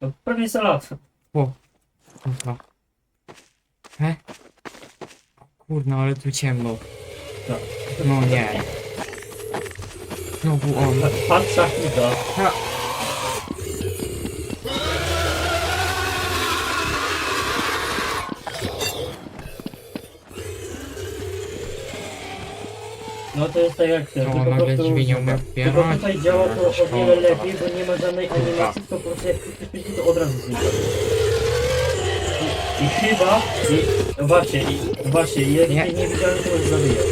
No, pewnie salat. Kurwa. He? O Kurno, ale tu ciemno. Tak. No nie. Znowu on. Patrz szachnika. Ha. No to jest tak jak ten, No, tylko po nagle prostu... drzwi nie umiem Tylko otwierać. tutaj działa to o wiele lepiej, bo nie ma żadnej animacji, to po prostu jak ktoś myśli, to od razu znika. I, i chyba, i, no właśnie, i, no właśnie, i jak Nie. nie. nie widziałem, to już zabija.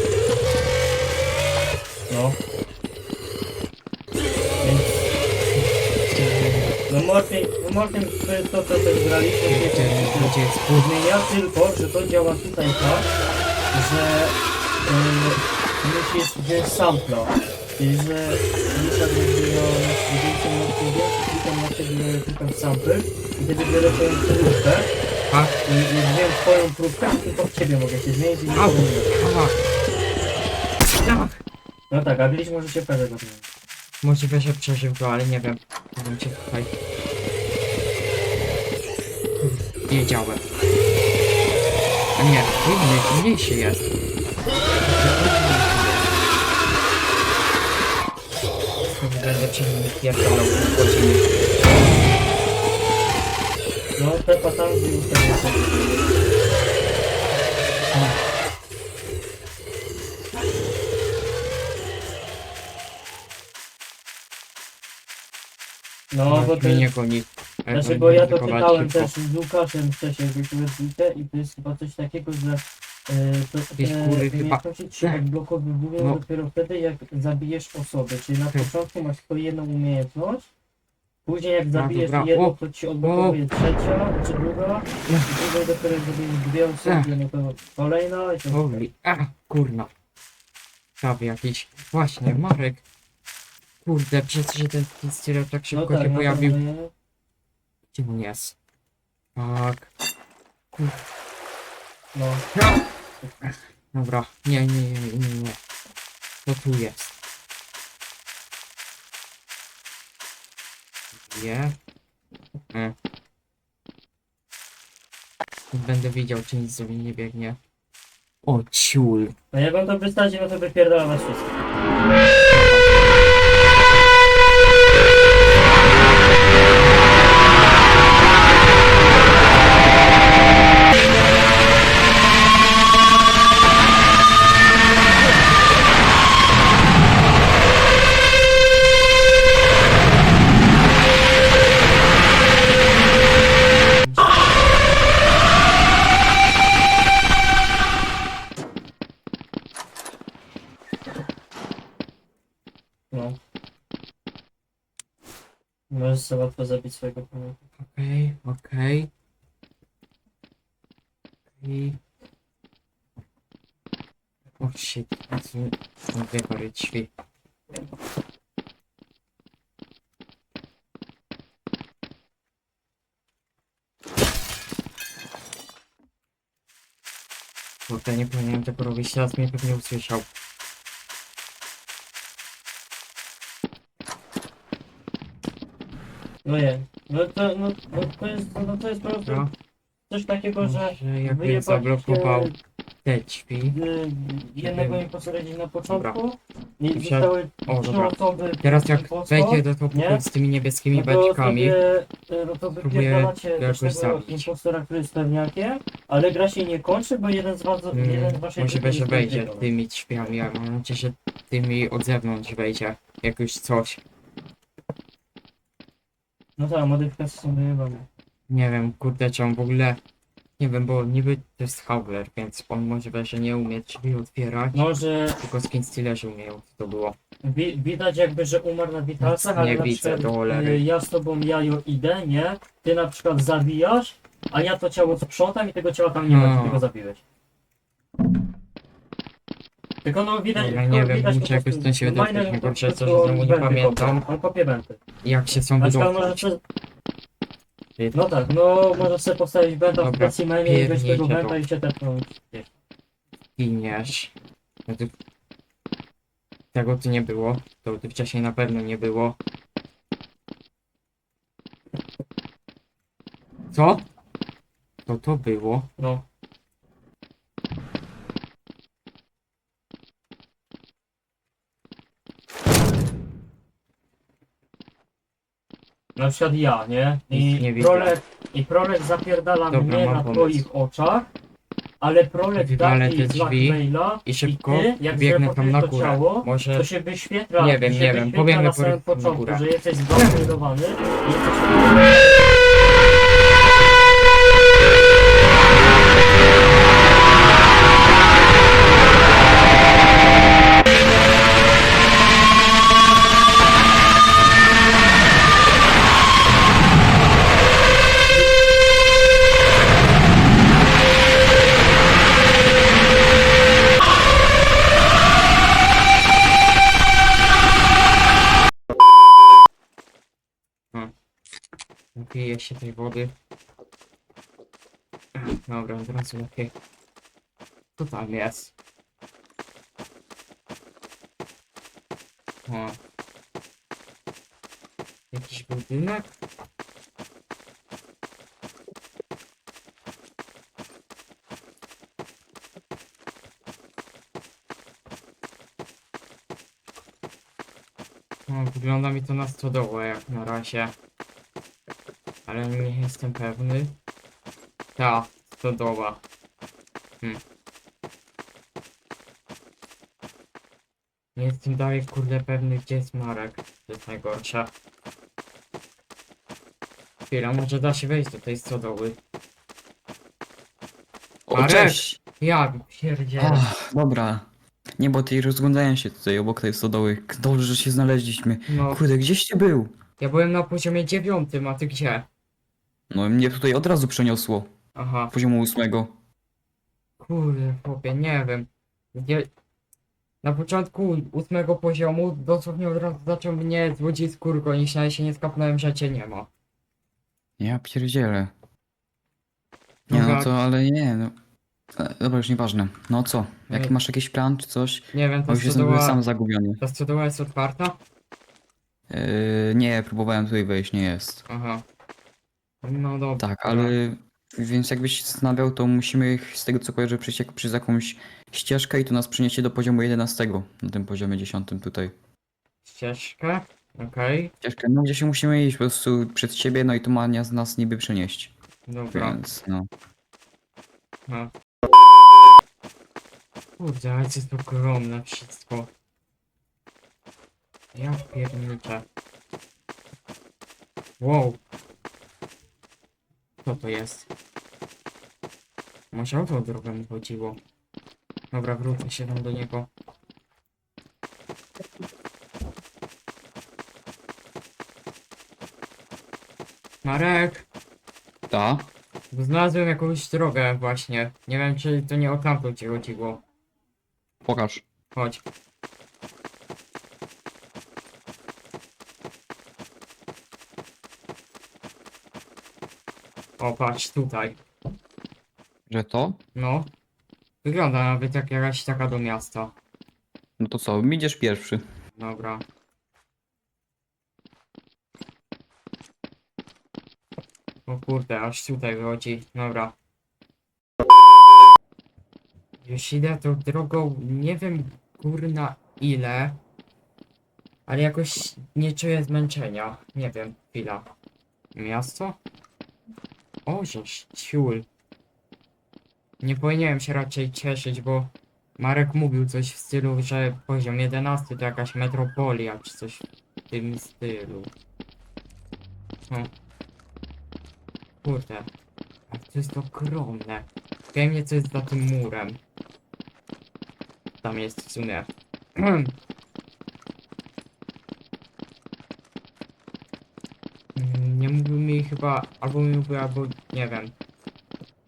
No. Więc, no Morphin, no Morphin to jest to, co też graliśmy, Gdzie, nie gdzie jest kurwa? Zmienia tylko, że to działa tutaj tak, że yy, musisz wziąć sampla. Czyli, że tak jakby no, więcej mocniej więcej, klikam na ciebie, klikam sample i wtedy biorę twoją próbkę A? i jak wiem twoją próbkę, to tylko w ciebie mogę się zmienić i nie Au. powinien. Ała. Tak. No tak, a byliśmy może się pewnie zmienić. Możliwe, że przeżył go, ale nie wiem. Nie wiem, czy tutaj... Wiedziałem. A nie, inny, mniejszy jest. Będę nim pierdolał w godziny. No te patanki już tak są. No, bo mnie nie goni. Znaczy, bo ja to szybko. też z Łukaszem wcześniej, jakbyśmy trójkę i to jest chyba coś takiego, że to Jakieś te góry chyba- umiejętności się odblokowują No. dopiero wtedy, jak zabijesz osobę. Czyli na Hmm. początku masz tylko jedną umiejętność, później jak No, zabijesz dobra. jedną, O, to ci odblokowuje trzecia, czy druga, No. i później dopiero jak zabijesz dwie osoby, no to kolejna i to... Holy, a, kurna. Prawie jakiś. Właśnie, Marek. Kurde, przez że ten styler tak szybko się no pojawił. to nie. Gdzie on jest? Tak. Kur... No, Dobra, nie, nie, nie, nie, nie. To tu jest. Nie. E. Będę widział, czy nic sobie nie biegnie. O, ciul. no jak on to wystawi, no to wypierdala was wszystkich. Możesz łatwo zabić swojego pomysłu. Okej, okej. Okej. O shit, są dwie pary drzwi. Kurde, nie powinienem tego robić, teraz mnie pewnie usłyszał. No nie. No to, no, no to jest, no to jest po prostu No, coś takiego, że że jakby wyjebać zablokował te drzwi. y, jednego impostora gdzieś na początku i Wsiad- zostały O, trzy dobra. osoby Teraz jak wejdzie do tego nie? z tymi niebieskimi no to sobie, y, no to wypierdalacie jakoś tego zabić. impostora, który jest pewniakiem, ale gra się nie kończy, bo jeden z was, jeden z Mm, waszej możliwe, że jest wejdzie zdejmowany. tymi drzwiami, ale mam nadzieję, że tymi od zewnątrz wejdzie. Jak już coś. No tak, modyfikacje są wyjebane. Nie wiem, kurde, czy on w ogóle... Nie wiem, bo niby to jest Howler, więc on możliwe, że nie umie drzwi otwierać. Może Tylko skin stealerzy umieją, to było. wi widać jakby, że umarł na witalcach, Nie ale na widzę, przykład do cholery. y, ja z tobą jajo idę, nie? Ty na przykład zabijasz, a ja to ciało sprzątam i tego ciała tam nie ma, No. ty tego zabiłeś. Tylko no widać, tylko nie wiem, widać po muszę jakoś prostu- stąd się no, wydostać, Miner najgorsze po co, prostu że znowu nie pamiętam. kopie, On kopie. Jak się są Na przykład może no tak, no może sobie postawić wenta w Dobra, specimenie i weź tego to. i się tepnąć. Giniesz. No to... Tego tu nie było. To tu wcześniej na pewno nie było. Co? Co to było? No. Na przykład ja, nie? Nic nie I widzę. prolek, i prolek zapierdala Dobra, mnie mam na pomysł. twoich oczach, ale prolek Wywalę da te mi drzwi blackmaila I szybko ty, jak biegnę tam na to górę. ciało, Może... to się wyświetla, Nie wiem, się nie wiem, wyświetla pobiegnę na po- samym na początku, górę. że jesteś i jesteś... Tej wody. Dobra, od razu lepiej. Co tam jest? O. Jakiś budynek? O, wygląda mi to na stodołę jak na razie. Ale nie jestem pewny. Ta, stodoła. Hmm. Nie jestem dalej kurde pewny gdzie jest Marek. To jest najgorsze. Chwila, może da się wejść do tej stodoły. O, Marek! cześć! Ja pierdzielę. Ach, dobra. Nie, bo tej rozglądają się tutaj obok tej stodoły. Dobrze, że się znaleźliśmy. No, Kurde, gdzieś ty był? ja byłem na poziomie dziewiątym, a ty gdzie? No mnie tutaj od razu przeniosło. Aha, Poziomu ósmego. kurde, chłopie, nie wiem. Na początku ósmego poziomu dosłownie od razu zaczął mnie złodziej gonić, ale się nie skapnąłem, że cię nie ma. Ja pierdzielę. Nie Dobra. no to, ale nie no. E, Dobra, już nieważne. No co? Jaki Nie. masz jakiś plan czy coś? Nie wiem, Bo ta już jestem stodoła, sam zagubiony. ta stodoła jest otwarta? Yy, nie, próbowałem tutaj wejść, nie jest. Aha. No dobra. Tak, ale... Więc jakbyś się zastanawiał, to musimy z tego co kojarzę przejść jak przez jakąś ścieżkę i to nas przyniesie do poziomu 11. Na tym poziomie 10 tutaj. Ścieżkę? Okej, Ścieżkę, no gdzie się musimy iść po prostu przed siebie, no i to ma nas, nas niby przenieść. dobra. Więc no. No. Kurde, ale to jest ogromne wszystko. Ja pierniczę. Wow. Co to jest? Może o tą drogę mi chodziło. Dobra, wrócę się tam do niego. Marek! Ta? Znalazłem jakąś drogę właśnie. Nie wiem, czy to nie o tamtą ci chodziło. Pokaż. Chodź. O, patrz, tutaj. Że to? No. Wygląda nawet jak jakaś taka do miasta. No to co, idziesz pierwszy. Dobra. O kurde, aż tutaj wychodzi. Dobra. Już idę tą drogą, nie wiem kurna ile, ale jakoś nie czuję zmęczenia. Nie wiem, chwila. Miasto? O, żeż, ciul. Nie powinienem się raczej cieszyć, bo Marek mówił coś w stylu, że poziom 11 to jakaś metropolia, czy coś w tym stylu. O. Kurde. Jak to jest ogromne. Wiem co jest za tym murem. Tam jest w sumie. Mm, mówił mi chyba, albo mi mówił, albo nie wiem.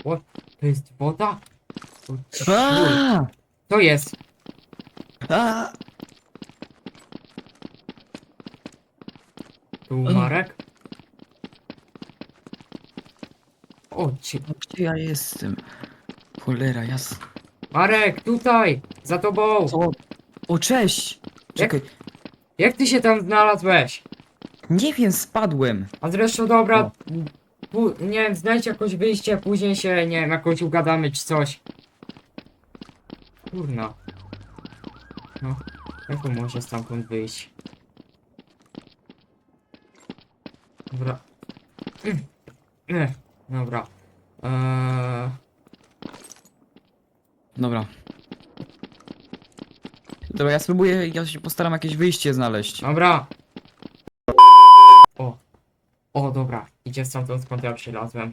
What? To jest woda? O, ciul. A! To jest! Tu Marek? O, ci... Gdzie ja jestem? Cholera, jas. Marek, tutaj! Za tobą! Co? O, cześć! Czekaj, Jak ty się tam znalazłeś? Nie wiem, spadłem. A zresztą dobra, pu- nie wiem, znajdź jakoś wyjście, później się, nie wiem, jakoś ugadamy czy coś. Kurna. No, jak on może stamtąd wyjść? Dobra. Mm. Nie, dobra. Eee, Dobra. Dobra, ja spróbuję, ja się postaram jakieś wyjście znaleźć. dobra. O. Dobra. Idzie stamtąd, skąd ja przylazłem.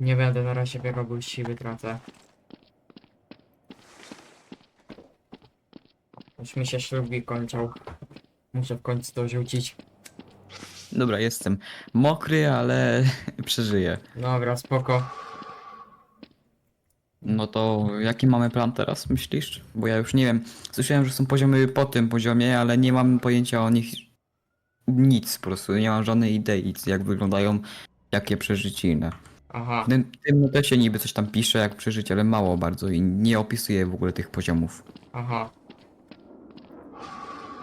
Nie będę na razie biegał, bo siły tracę. Już mi się ślubi kończą. Muszę w końcu to rzucić. Dobra, jestem mokry, ale przeżyję. Dobra, spoko. No to jaki mamy plan teraz, myślisz? Bo ja już nie wiem. Słyszałem, że są poziomy po tym poziomie, ale nie mam pojęcia o nich nic po prostu. Nie mam żadnej idei, jak wyglądają, jakie przeżycie inne. Aha, W tym, tym notecie niby coś tam pisze jak przeżyć, ale mało bardzo i nie opisuje w ogóle tych poziomów. aha.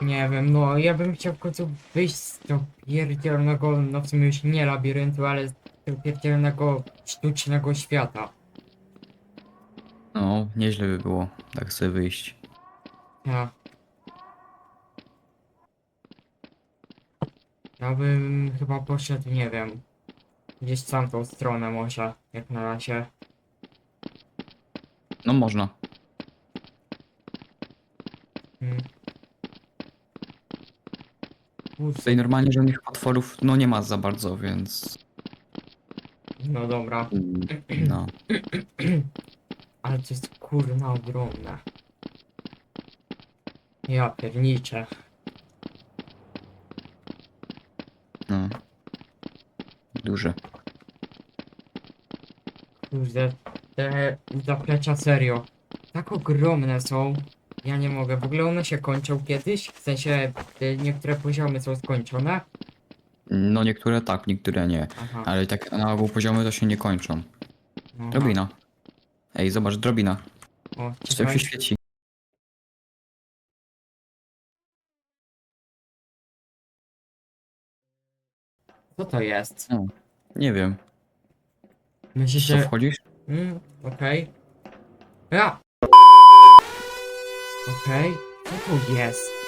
Nie wiem, no ja bym chciał w końcu wyjść z tego pierdzielnego, no w sumie już nie labiryntu, ale z tego pierdzielnego sztucznego świata. No, nieźle by było tak sobie wyjść. Ja. Ja bym chyba poszedł, nie wiem, gdzieś w tamtą stronę może, jak na razie. No można. Kurczę, Tutaj normalnie żadnych potworów no nie ma za bardzo, więc... no dobra. mm, No. Ale to jest kurna ogromne. Ja pierniczę. No. Duże. Kurde, te zaplecza serio. Tak ogromne są. Ja nie mogę. W ogóle one się kończą kiedyś? W sensie te niektóre poziomy są skończone? No niektóre tak, niektóre nie. Aha. Ale tak na ogół poziomy to się nie kończą. no, Drobina. Ej, zobacz, drobina. O, Coś czekaj. się świeci. Co to jest? Nie wiem. Myślisz, Co że... wchodzisz? Mm, okej. Ja! Okej. Co tu jest?